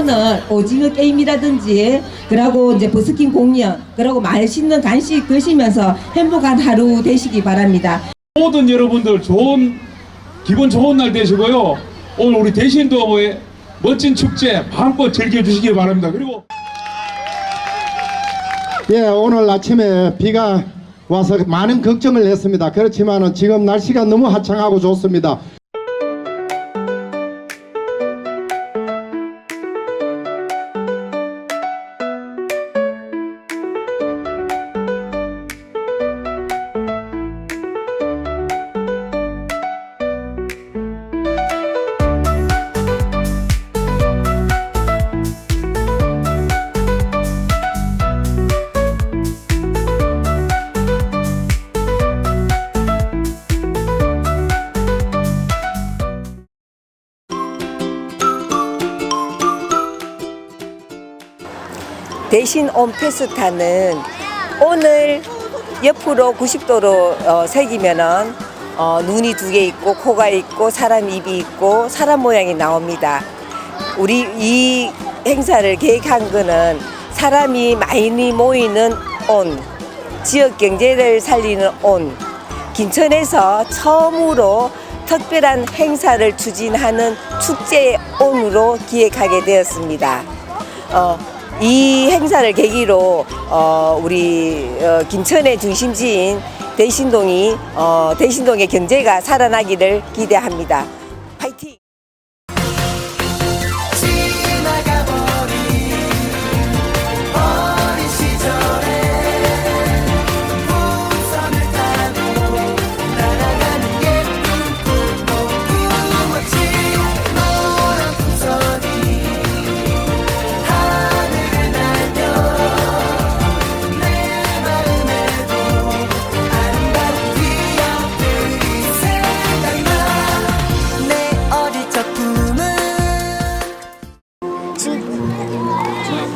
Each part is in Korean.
오늘 오징어 게임이라든지 그러고 이제 버스킹 공연 그러고 맛있는 간식 드시면서 행복한 하루 되시기 바랍니다. 모든 여러분들 좋은 기분 좋은 날 되시고요. 오늘 우리 대신도의 멋진 축제 마음껏 즐겨주시기 바랍니다. 그리고 예, 오늘 아침에 비가 와서 많은 걱정을 했습니다. 그렇지만 지금 날씨가 너무 화창하고 좋습니다. 대신 온 페스타는 오늘 옆으로 90도로 어, 새기면은 어, 눈이 두 개 있고 코가 있고 사람 입이 있고 사람 모양이 나옵니다. 우리 이 행사를 계획한 거는 사람이 많이 모이는 온, 지역 경제를 살리는 온, 김천에서 처음으로 특별한 행사를 추진하는 축제 온으로 기획하게 되었습니다. 어, 이 행사를 계기로 어, 우리 어, 김천의 중심지인 대신동이 어, 대신동의 경제가 살아나기를 기대합니다. 파이팅!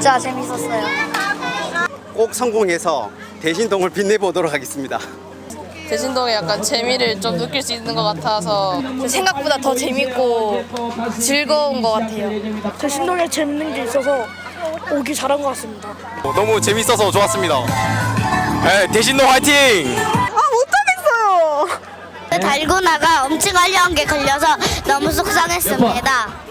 진짜 재밌었어요. 꼭 성공해서 대신동을 빛내보도록 하겠습니다. 대신동에 약간 재미를 좀 느낄 수 있는 것 같아서 생각보다 더 재밌고 즐거운 것 같아요. 대신동에 재밌는 게 있어서 오기 잘한 것 같습니다. 너무 재밌어서 좋았습니다. 네, 대신동 화이팅! 달고나가 엄청 알려한 게 걸려서 너무 속상했습니다.